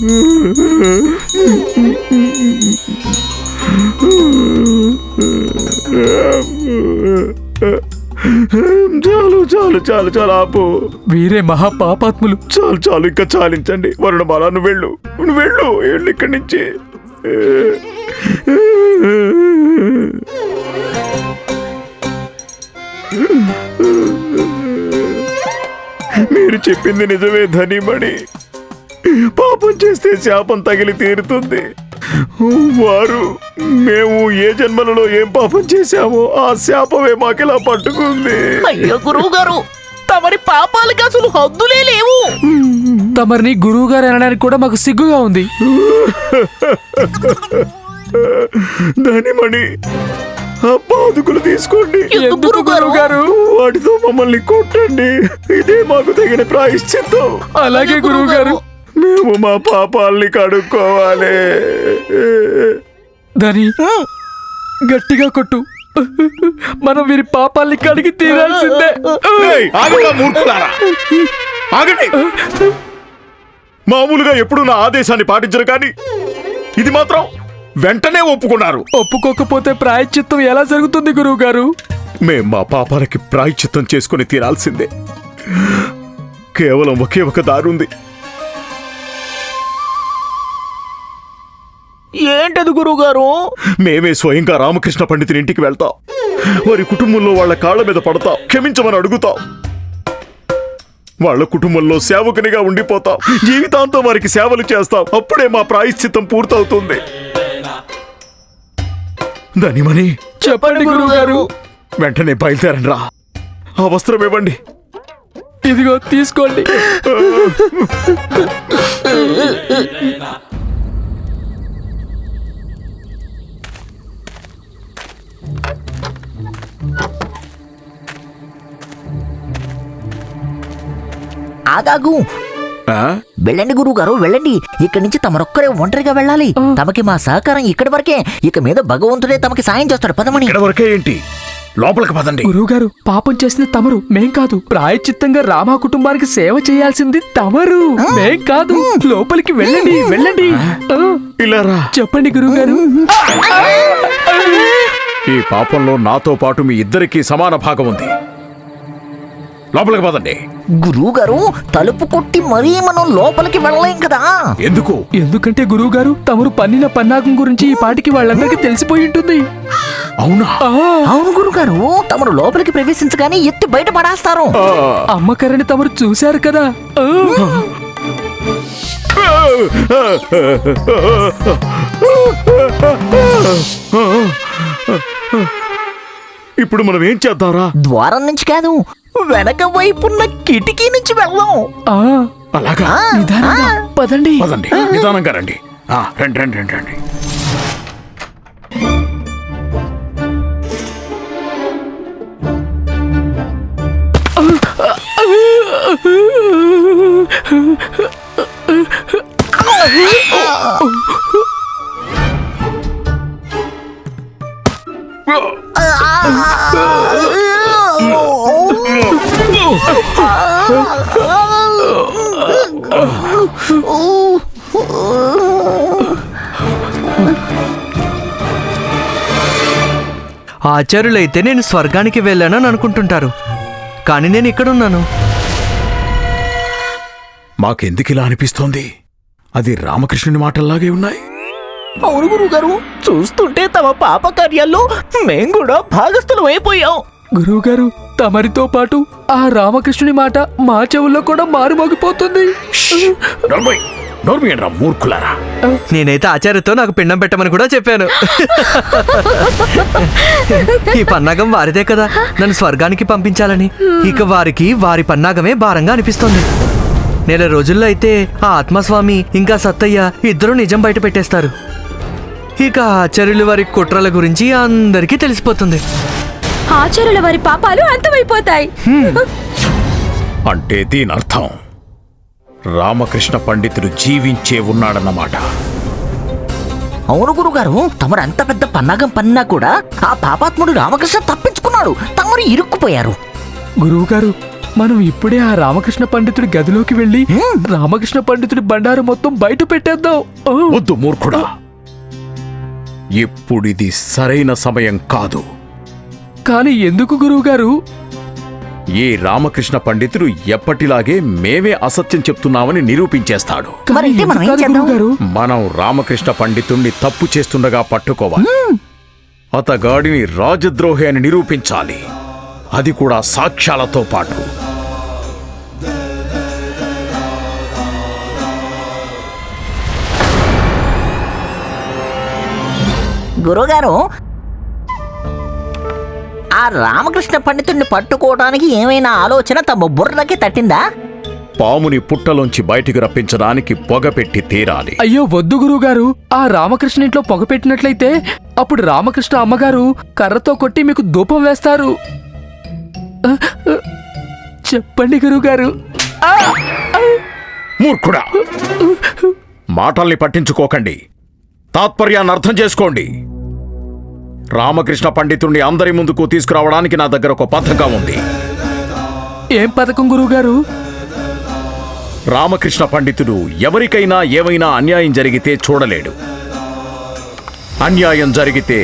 చాలు చాలు చాలు చాలు ఆపు. వీరే మహా పాపాత్ములు చాలు చాలు ఇంకా చాలించండి. వరుణమాల నువ్వు వెళ్ళు. నువ్వు వెళ్ళు వెళ్ళు ఇక్కడి నుంచి. మీరు చెప్పింది నిజమే ధనిమణి. పాపం చేస్తే శాపం తగిలి తీరుతుంది. వారు మేము ఏ జన్మలలో ఏం పాపం చేశామో ఆ శాపమే మాకిలా పట్టుకుంది. అయ్యో గురువు గారు తమరి పాపాలకి అసలు హద్దులే లేవు. తమరిని గురువు గారు అనడానికి కూడా మాకు సిగ్గుగా ఉంది. ధనిమణి ఆ పాదుకులు తీసుకోండి. ఎందుకు గారు వాటితో మమ్మల్ని కొట్టండి. ఇదే మాకు తగిన ప్రాయశ్చిత్తం. అలాగే గురువు గారు మేము మా పాపాల్ని కడుక్కోవాలి. దని గట్టిగా కొట్టు. మనం వీరి పాపాల్ని కడిగి తీరాల్సిందే. ఆగండి మామూలుగా ఎప్పుడు నా ఆదేశాన్ని పాటించరు కానీ ఇది మాత్రం వెంటనే ఒప్పుకున్నారు. ఒప్పుకోకపోతే ప్రాయశ్చిత్తం ఎలా జరుగుతుంది గురువు గారు మేం మా పాపాలకి ప్రాయశ్చిత్తం చేసుకుని తీరాల్సిందే. కేవలం ఒకే ఒక దారుంది. ఏంటది గురువు గారు మేమే స్వయంగా రామకృష్ణ పండితుని ఇంటికి వెళ్తాం. వారి కుటుంబంలో వాళ్ళ కాళ్ళ మీద పడతాం. క్షమించమని అడుగుతాం. వాళ్ళ కుటుంబంలో సేవకునిగా ఉండిపోతాం. జీవితాంతం వారికి సేవలు చేస్తాం. అప్పుడే మా ప్రాయశ్చిత్తం పూర్తవుతుంది. ధనిమని చెప్పండి గురువు గారు వెంటనే బయలుదేరండి రా ఆ వస్త్రం ఇవ్వండి. ఇదిగో తీసుకోండి. ఆగాగు? వెళ్ళండి గురువు గారు వెళ్ళండి. ఇక్కడి నుంచి తమరొక్కరే ఒంటరిగా వెళ్ళాలి. తమకి మా సహకారం ఇక్కడి వరకే. ఇక మీద భగవంతుడే తమకి సాయం చేస్తాడు. పదమని. ఇక్కడ వరకే ఏంటి? లోపలికి పదండి. గురువు గారు పాపం చేసింది తమరు. మేం కాదు. ప్రాయశ్చిత్తంగా రామా కుటుంబానికి సేవ చేయాల్సింది తమరు. మేం కాదు. లోపలికి వెళ్ళండి వెళ్ళండి. ఇలా రా. చెప్పండి గురువు గారు ఈ పాపంలో నాతో పాటు మీ ఇద్దరికీ సమాన భాగం ఉంది. లోపలికి పదండి. గురువు గారు తలుపు కొట్టి మరీ మనం లోపలికి వెళ్ళలేం కదా? ఎందుకు? ఎందుకంటే గురువు గారు తమరు పన్నిన పన్నాగం గురించి ఈ పాటికి వాళ్ళందరికీ తెలిసిపోయి ఉంటుంది. అవునా? అవును గురువు గారు తమరు లోపలికి ప్రవేశించగానే ఎత్తి బయట పడేస్తారు. అమ్మకరణి తమరు చూశారు కదా. ఆ, ఇప్పుడు మనం ఏం చేద్దాంరా? ద్వారం నుంచి కాదు వెనక వైపున్న కిటికీ నుంచి వెళ్దాం ఆ, అలాగా? నిదానంగా పదండి. పదండి. నిదానంగా రండి. ఆ, రండి రండి రండి రండి. ఆచార్యులైతే నేను స్వర్గానికి వెళ్ళానని అనుకుంటుంటారు. కానీ నేను ఇక్కడున్నాను. మాకెందుకు ఇలా అనిపిస్తోంది? అది రామకృష్ణుని మాటల్లాగే ఉన్నాయి. అవును గురువు గారు చూస్తుంటే తమ పాప కార్యాల్లో మేం కూడా భాగస్థులం అయిపోయాం గురువు గారు తమరితో పాటు ఆ రామకృష్ణుని మాట మా చెవుల్లో కూడా మారుమోగిపోతుంది. మూర్ఖులారా? నేనైతే ఆచార్యతో నాకు పిండం పెట్టమని కూడా చెప్పాను. ఈ పన్నాగం వారిదే కదా. నన్ను స్వర్గానికి పంపించాలని. ఇక వారికి వారి పన్నాగమే భారంగా అనిపిస్తోంది. నెల రోజుల్లో అయితే ఆ ఆత్మస్వామి ఇంకా సత్తయ్య ఇద్దరు నిజం బయట పెట్టేస్తారు. ఇక ఆచార్యులు వారి కుట్రల గురించి అందరికీ తెలిసిపోతుంది. ఆచార్యుల వారి పాపాలు అంతమైపోతాయి. అంటే దీని అర్థం. రామకృష్ణ పండితుడు జీవించే ఉన్నాడన్నమాట. అవును గురువు గారు తమరు అంత పెద్ద పన్నాగం పన్నా కూడా ఆ పాపాత్ముడు రామకృష్ణ తప్పించుకున్నాడు. తమరు ఇరుక్కుపోయారు. గురువు గారు మనం ఇప్పుడే ఆ రామకృష్ణ పండితుడి గదిలోకి వెళ్ళి రామకృష్ణ పండితుడి బండారు మొత్తం బయట పెట్టేద్దాం. వద్దు మూర్ఖుడా. ఇప్పుడిది సరైన సమయం కాదు. కానీ ఎందుకు గురువుగారు? ఈ రామకృష్ణ పండితుడు ఎప్పటిలాగే మేమే అసత్యం చెప్తున్నామని నిరూపించేస్తాడు. మరి అయితే మనం ఏం ఎందుకు కాదు చేద్దాం? గురువుగారు? మనం రామకృష్ణ పండితుణ్ణి తప్పు చేస్తుండగా పట్టుకోవాలి. అతగాడిని రాజద్రోహి అని నిరూపించాలి. అది కూడా సాక్ష్యాలతో పాటు. గురుగారు ఆ రామకృష్ణ పండితుడిని పట్టుకోవడానికి ఏమైనా ఆలోచన తమ బుర్రకి తట్టిందా? పాముని పుట్టలోంచి బయటికి రప్పించడానికి పొగ పెట్టి తీరాలి. అయ్యో వద్దు గురువుగారు. ఆ రామకృష్ణ ఇంట్లో పొగ పెట్టినట్లయితే అప్పుడు రామకృష్ణ అమ్మగారు కర్రతో కొట్టి మీకు ధూపం వేస్తారు. చెప్పండి గురువుగారు. మూర్ఖుడా! మాటల్ని పట్టించుకోకండి. తాత్పర్యాన్ని అర్థం చేసుకోండి. రామకృష్ణ పండితుణ్ణి అందరి ముందుకు తీసుకురావడానికి నా దగ్గర ఒక పథకం ఉంది. ఏం పథకం గురువుగారు? రామకృష్ణ పండితుడు ఎవరికైనా ఏమైనా అన్యాయం జరిగితే చూడలేడు. అన్యాయం జరిగితే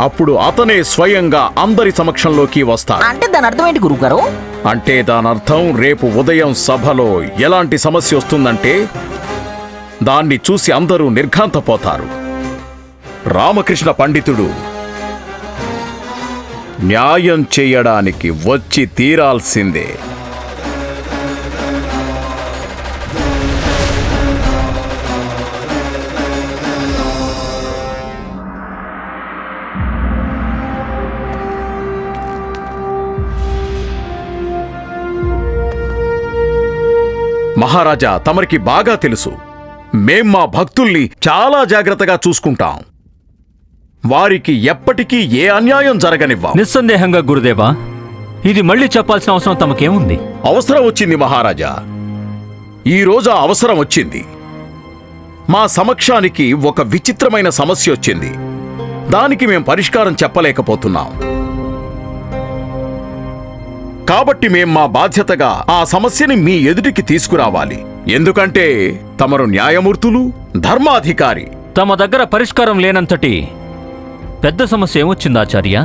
అప్పుడు అతనే స్వయంగా అందరి సమక్షంలోకి వస్తాడు. అంటే దాని అర్థం ఏంటి గురుగారు అంటే దానర్థం రేపు ఉదయం సభలో ఎలాంటి సమస్య వస్తుందంటే దాన్ని చూసి అందరూ నిర్ఘాంతపోతారు. రామకృష్ణ పండితుడు న్యాయం చేయడానికి వచ్చి తీరాల్సిందే. మహారాజా తమరికి బాగా తెలుసు. మేం మా భక్తుల్ని చాలా జాగ్రత్తగా చూసుకుంటాం. వారికి ఎప్పటికీ ఏ అన్యాయం జరగనివ్వం నిస్సందేహంగా గురుదేవా ఇది మళ్ళీ చెప్పాల్సిన అవసరం తమకేముంది? అవసరం వచ్చింది మహారాజా. ఈ రోజు ఆ అవసరం వచ్చింది. మా సమక్షానికి ఒక విచిత్రమైన సమస్య వచ్చింది. దానికి మేం పరిష్కారం చెప్పలేకపోతున్నాం. కాబట్టి మేం మా బాధ్యతగా ఆ సమస్యని మీ ఎదుటికి తీసుకురావాలి. ఎందుకంటే తమరు న్యాయమూర్తులు ధర్మాధికారి. తమ దగ్గర పరిష్కారం లేనంతటి పెద్ద సమస్య ఏమొచ్చింది ఆచార్య?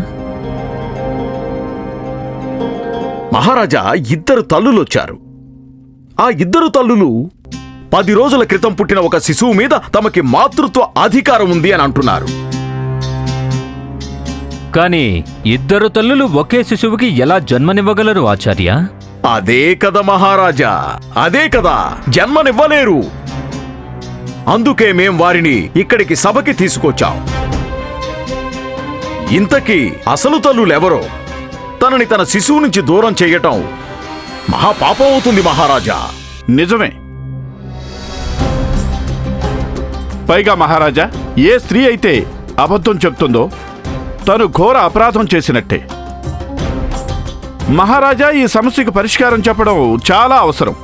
మహారాజా ఇద్దరు తల్లులొచ్చారు. ఆ ఇద్దరు తల్లులు పది రోజుల క్రితం పుట్టిన ఒక శిశువు మీద తమకి మాతృత్వ అధికారం ఉంది అని అంటున్నారు. కానీ ఇద్దరు తల్లులు ఒకే శిశువుకి ఎలా జన్మనివ్వగలరు ఆచార్య? అదే కదా మహారాజా అదే కదా జన్మనివ్వలేరు. అందుకే మేం వారిని ఇక్కడికి సభకి తీసుకొచ్చాం. ఇంతకీ అసలు తల్లులెవరో? తనని తన శిశువు నుంచి దూరం చేయటం మహాపాపం అవుతుంది మహారాజా. నిజమే. పైగా మహారాజా ఏ స్త్రీ అయితే అబద్ధం చెప్తుందో తను ఘోర అపరాధం చేసినట్టే. మహారాజా ఈ సమస్యకు పరిష్కారం చెప్పడం చాలా అవసరం.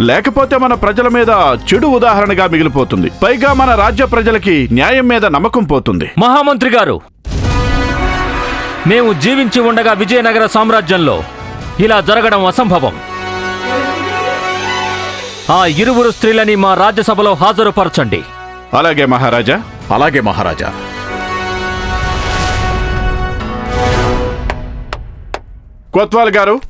లేకపోతే మన ప్రజల మీద చెడు ఉదాహరణగా మిగిలిపోతుంది. పైగా మన రాజ్య ప్రజలకి న్యాయం మీద నమ్మకం పోతుంది. మహామంత్రి గారు మేము జీవించి ఉండగా విజయనగర సామ్రాజ్యంలో ఇలా జరగడం అసంభవం. ఆ ఇరువురు స్త్రీలని మా రాజ్యసభలో హాజరుపరచండి. అలాగే మహారాజా అలాగే మహారాజా. కోత్వాల్ గారు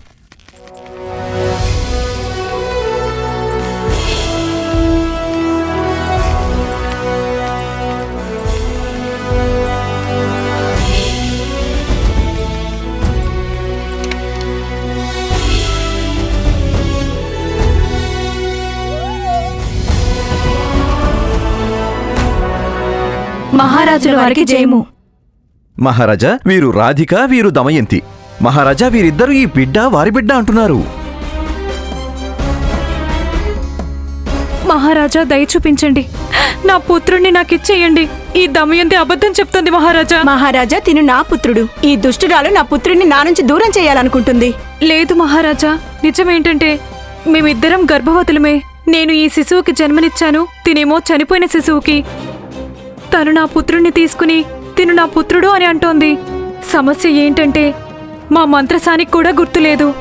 మహారాజుల వారికి జయము. మహారాజా వీరు రాధిక వీరు దమయంతి. మహారాజా వీరిద్దరూ ఈ బిడ్డ వారి బిడ్డ అంటున్నారు. మహారాజా దయ చూపించండి. నా పుత్రుణ్ణి నాకిచ్చేయండి ఈ దమయంతి అబద్ధం చెప్తుంది మహారాజా. మహారాజా తిను నా పుత్రుడు. ఈ దుష్టురాలు నా పుత్రుడిని నా నుంచి దూరం చేయాలనుకుంటుంది. లేదు మహారాజా నిజమేంటంటే మేమిద్దరం గర్భవతులమే. నేను ఈ శిశువుకి జన్మనిచ్చాను తినేమో చనిపోయిన శిశువుకి. తను నా పుత్రుణ్ణి తీసుకుని తిను నా పుత్రుడు అని అంటోంది. సమస్య ఏంటంటే మా మంత్రసానికి కూడా గుర్తులేదు.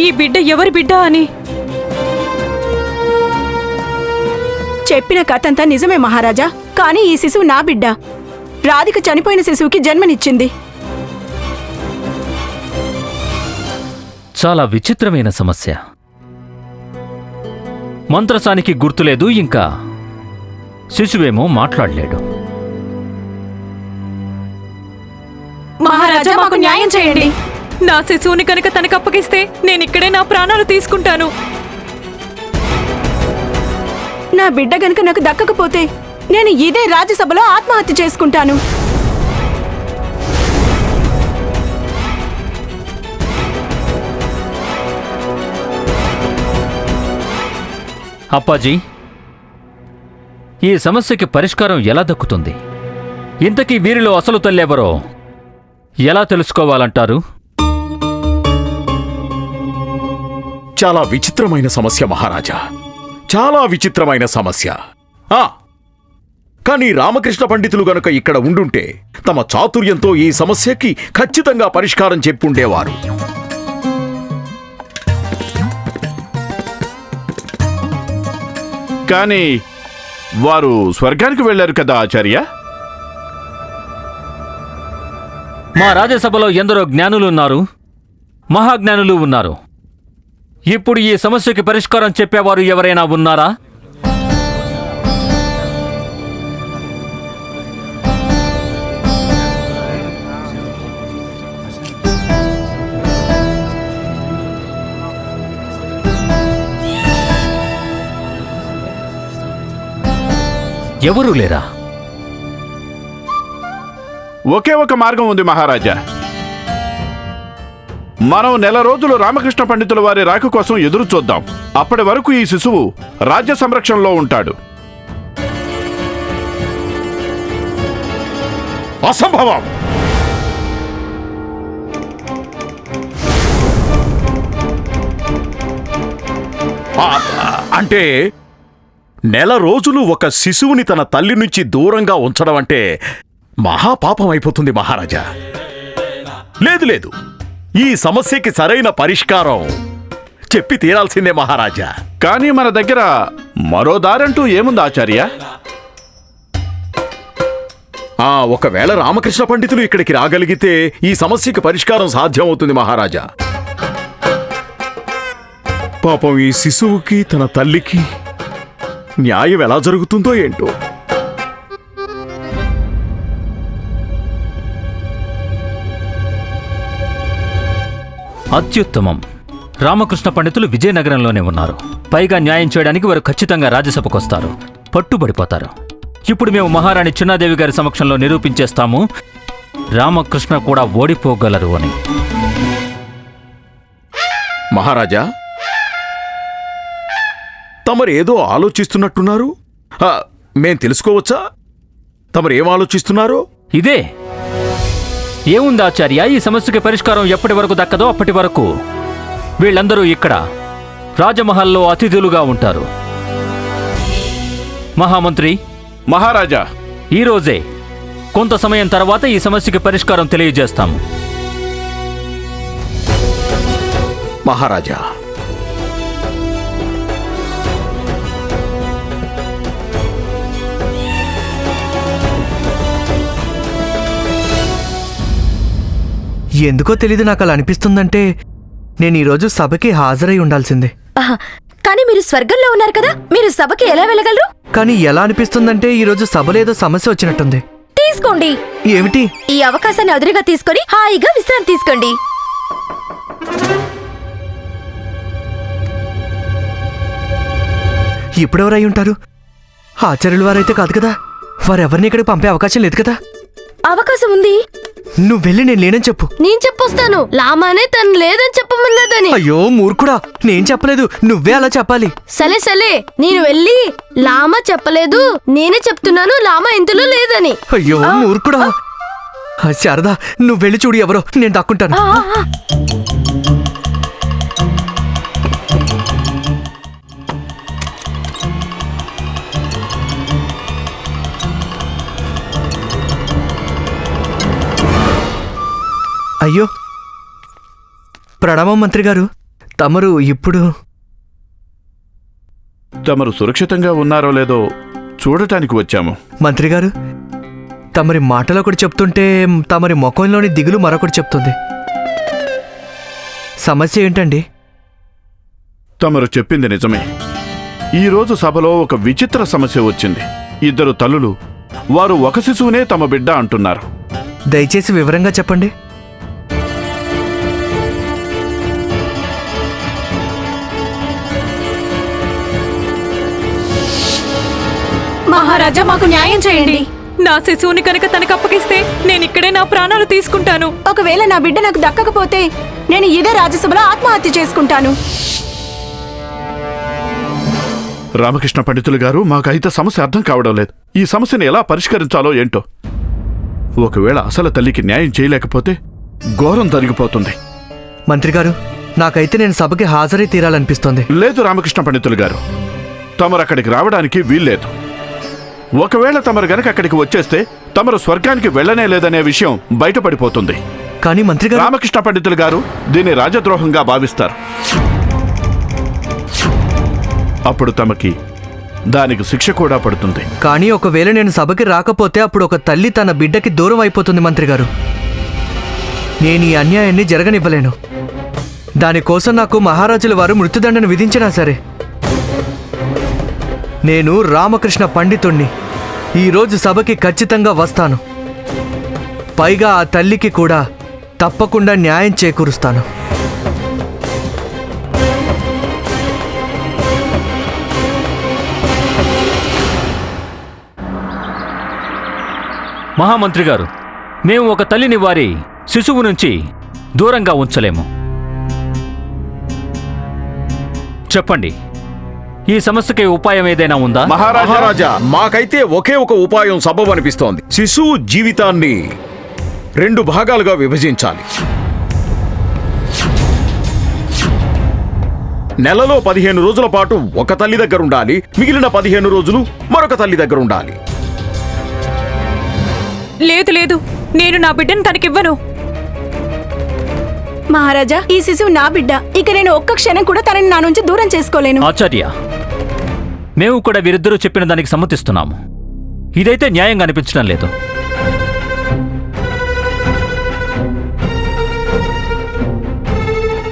ఈ బిడ్డ ఎవరి బిడ్డ అని. చెప్పిన కథంతా నిజమే మహారాజా కానీ ఈ శిశువు నా బిడ్డ. రాధిక చనిపోయిన శిశువుకి జన్మనిచ్చింది. చాలా విచిత్రమైన సమస్య. మంత్రసానికి గుర్తులేదు ఇంకా శిశువేమో మాట్లాడలేడు. మహారాజా మాకు న్యాయం చేయండి. నా శిశువుని కనుక తనకు అప్పగిస్తే నేను ఇక్కడే నా ప్రాణాలు తీసుకుంటాను. నా బిడ్డ గనుక నాకు దక్కకపోతే నేను ఇదే రాజ్యసభలో ఆత్మహత్య చేసుకుంటాను. అప్పాజీ ఈ సమస్యకి పరిష్కారం ఎలా దక్కుతుంది? ఇంతకీ వీరిలో అసలు తల్లెవరో? ఎలా తెలుసుకోవాలంటారు? చాలా విచిత్రమైన సమస్య మహారాజా. చాలా విచిత్రమైన సమస్య. ఆ! కానీ రామకృష్ణ పండితులు గనుక ఇక్కడ ఉండుంటే తమ చాతుర్యంతో ఈ సమస్యకి ఖచ్చితంగా పరిష్కారం చెప్పుండేవారు. కానీ వారు స్వర్గానికి వెళ్ళారు కదా ఆచార్య? మా రాజ్యసభలో ఎందరో జ్ఞానులు ఉన్నారు మహాజ్ఞానులు ఉన్నారు. ఇప్పుడు ఈ సమస్యకి పరిష్కారం చెప్పేవారు ఎవరైనా ఉన్నారా? ఎవరూ లేరా? ఒకే ఒక మార్గం ఉంది మహారాజా. మనం నెల రోజులు రామకృష్ణ పండితుల వారి రాక కోసం ఎదురు చూద్దాం. అప్పటి వరకు ఈ శిశువు రాజ్య సంరక్షణలో ఉంటాడు. అసంభవం! అంటే నెల రోజులు ఒక శిశువుని తన తల్లి నుంచి దూరంగా ఉంచడం అంటే మహాపాపం అయిపోతుంది మహారాజా. లేదు లేదు. ఈ సమస్యకి సరైన పరిష్కారం చెప్పి తీరాల్సిందే మహారాజా. కానీ మన దగ్గర మరో దారంటూ ఏముంది ఆచార్య? ఆ ఒకవేళ రామకృష్ణ పండితులు ఇక్కడికి రాగలిగితే ఈ సమస్యకి పరిష్కారం సాధ్యం అవుతుంది మహారాజా. పాపం ఈ శిశువుకి తన తల్లికి న్యాయం ఎలా జరుగుతుందో ఏంటో. అత్యుత్తమం. రామకృష్ణ పండితులు విజయనగరంలోనే ఉన్నారు. పైగా న్యాయం చేయడానికి వారు ఖచ్చితంగా రాజ్యసభకు వస్తారు పట్టుబడిపోతారు. ఇప్పుడు మేము మహారాణి చిన్నాదేవి గారి సమక్షంలో నిరూపించేస్తాము. రామకృష్ణ కూడా ఓడిపోగలరు అని. మహారాజా తమరు ఏదో ఆలోచిస్తున్నట్టున్నారు? మేం తెలుసుకోవచ్చా? తమరు ఏం ఆలోచిస్తున్నారో? ఇదే. ఏముంది ఆచార్య? ఈ సమస్యకి పరిష్కారం ఎప్పటి వరకు దక్కదో అప్పటి వరకు. వీళ్ళందరూ ఇక్కడ. రాజమహల్లో అతిథులుగా ఉంటారు. మహామంత్రి. మహారాజా. ఈ రోజే. కొంత సమయం తర్వాత ఈ సమస్యకి పరిష్కారం తెలియజేస్తాము. మహారాజా ఎందుకో తెలీదు నాకు అలా అనిపిస్తుందంటే నేను ఈరోజు సభకి హాజరై ఉండాల్సిందే. ఆహా, కానీ మీరు స్వర్గంలో ఉన్నారు కదా మీరు సభకి ఎలా వెళ్ళగలరు? కానీ ఎలా అనిపిస్తుందంటే ఈరోజు సభలో ఏదో సమస్య వచ్చినట్టుంది. తీసుకోండి. ఏమిటి? ఈ అవకాశాన్ని అదురుగా తీసుకొని హాయిగా విశ్రాంతి తీసుకోండి. ఇప్పుడెవరై ఉంటారు? ఆచార్యుల వారైతే కాదు కదా? వారెవరిని ఇక్కడికి పంపే అవకాశం లేదు కదా? అవకాశం ఉంది. నువ్వు వెళ్ళి నేను లేనని చెప్పు. నేను చెప్పొస్తాను. లామానే తను లేదని చెప్పమన్నదని. అయ్యో మూర్ఖుడా నేను చెప్పలేదు. నువ్వే అలా చెప్పాలి. సలే సలే నేను వెళ్ళి లామా చెప్పలేదు. నేనే చెప్తున్నాను లామా ఇందులో లేదని. అయ్యో మూర్ఖుడా. శారదా నువ్వు వెళ్ళి చూడు ఎవరో నేను దక్కుంటాను. అయ్యో. ప్రణామం మంత్రి గారు తమరు ఇప్పుడు తమరు సురక్షితంగా ఉన్నారో లేదో చూడటానికి వచ్చాము. మంత్రి గారు తమరి మాటలు ఒకటి చెప్తుంటే తమరి ముఖంలోని దిగులు మరొకటి చెప్తుంది. సమస్య ఏంటండి? తమరు చెప్పింది నిజమే. ఈ రోజు సభలో ఒక విచిత్ర సమస్య వచ్చింది. ఇద్దరు తల్లులు వారు ఒక శిశువునే తమ బిడ్డ అంటున్నారు. దయచేసి వివరంగా చెప్పండి. మహారాజా మాకు న్యాయం చేయండి. నా శిశువుని కనుక తనకు అప్పగిస్తే నేను ఇక్కడే నా ప్రాణాలు తీసుకుంటాను. ఒకవేళ నా బిడ్డ నాకు దక్కకపోతే నేను ఇదే రాజ్యసభలో ఆత్మహత్య చేసుకుంటాను. రామకృష్ణ పండితులు గారు మాకైతే సమస్య అర్థం కావడం లేదు. ఈ సమస్యను ఎలా పరిష్కరించాలో ఏంటో. ఒకవేళ అసలు తల్లికి న్యాయం చేయలేకపోతే ఘోరం జరిగిపోతుంది మంత్రి గారు నాకైతే నేను సభకి హాజరై తీరాలనిపిస్తోంది. లేదు రామకృష్ణ పండితులు గారు. తమరు అక్కడికి రావడానికి వీల్లేదు. ఒకవేళ తమరు గనక అక్కడికి వచ్చేస్తే తమరు స్వర్గానికి వెళ్ళనే లేదనే విషయం బయటపడిపోతుంది. కానీ మంత్రి గారు రామకృష్ణ పండితులు గారు దీన్ని రాజద్రోహంగా భావిస్తారు. అప్పుడు తమకి దానికి శిక్ష కూడా పడుతుంది. కానీ ఒకవేళ నేను సభకి రాకపోతే అప్పుడు ఒక తల్లి తన బిడ్డకి దూరం అయిపోతుంది మంత్రి గారు. నేను ఈ అన్యాయాన్ని జరగనివ్వలేను. దానికోసం నాకు మహారాజుల వారు మృత్యుదండను విధించినా సరే. నేను రామకృష్ణ పండితుణ్ణి. ఈరోజు సభకి ఖచ్చితంగా వస్తాను. పైగా ఆ తల్లికి కూడా తప్పకుండా న్యాయం చేకూరుస్తాను. మహామంత్రి గారు మేము ఒక తల్లిని వారి శిశువు నుంచి దూరంగా ఉంచలేము. చెప్పండి. ఈ సమస్యకి ఉపాయం ఏదైనా ఉందా? మహారాజా మాకైతే ఒకే ఒక ఉపాయం సబబు అనిపిస్తోంది శిశువు జీవితాన్ని రెండు భాగాలుగా విభజించాలి. నెలలో పదిహేను రోజుల పాటు ఒక తల్లి దగ్గర ఉండాలి మిగిలిన పదిహేను రోజులు మరొక తల్లి దగ్గర ఉండాలి. లేదు లేదు. నేను నా బిడ్డను తనకివ్వను. మహారాజా ఈ శిశువు నా బిడ్డ. ఇక నేను ఒక్క క్షణం కూడా తనని నా నుంచి దూరం చేసుకోలేను. ఆచార్య మేము కూడా వీరిద్దరూ చెప్పిన దానికి సమ్మతిస్తున్నాము. ఇదైతే న్యాయంగా అనిపించడం లేదు.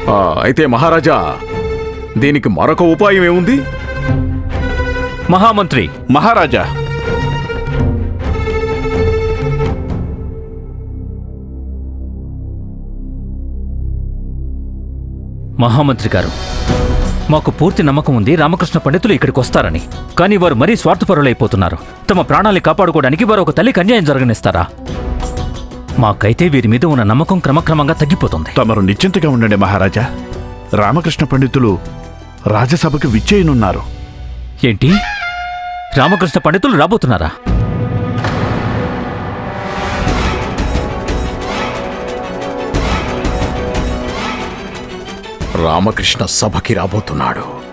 ఆ, అయితే మహారాజా దీనికి మరొక ఉపాయం ఏముంది? మహామంత్రి మహారాజా మహామంత్రి గారు. మాకు పూర్తి నమ్మకం ఉంది రామకృష్ణ పండితులు ఇక్కడికి వస్తారని. కానీ వారు మరీ స్వార్థపరులైపోతున్నారు. తమ ప్రాణాల్ని కాపాడుకోవడానికి వారు ఒక తల్లికి అన్యాయం జరగనిస్తారా? మాకైతే వీరి మీద ఉన్న నమ్మకం క్రమక్రమంగా తగ్గిపోతుంది. తమరు నిశ్చింతగా ఉండండి మహారాజా. రామకృష్ణ పండితులు రాజ్యసభకు విచ్చేయనున్నారు. ఏంటి? రామకృష్ణ పండితులు రాబోతున్నారా? రామకృష్ణ సభకి రాబోతున్నాడు.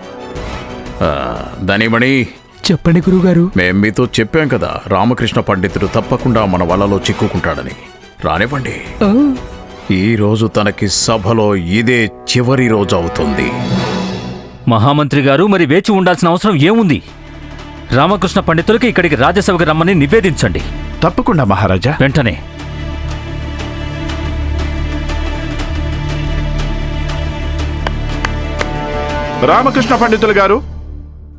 ధనిమణి. చెప్పండి గురుగారు మేం మీతో చెప్పాం కదా రామకృష్ణ పండితుడు తప్పకుండా మన వలలో చిక్కుకుంటాడని. రానివ్వండి. ఆ, ఈ రోజు తనకి సభలో ఇదే చివరి రోజు అవుతుంది. మహామంత్రి గారు మరి వేచి ఉండాల్సిన అవసరం ఏముంది? రామకృష్ణ పండితులకి ఇక్కడికి రాజ్యసభకు రమ్మని నివేదించండి. తప్పకుండా మహారాజా. వెంటనే. రామకృష్ణ పండితులు గారు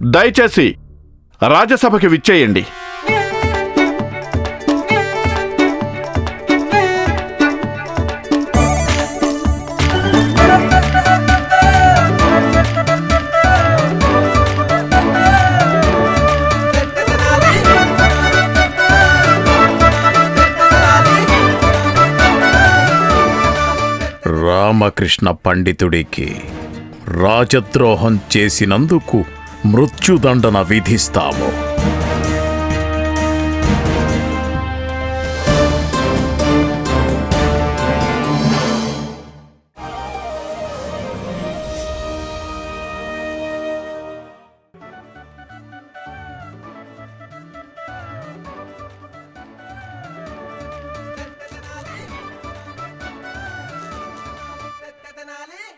దయచేసి రాజ్యసభకి విచ్చేయండి. రామకృష్ణ పండితుడికి రాజద్రోహం చేసినందుకు మృత్యుదండన విధిస్తాము.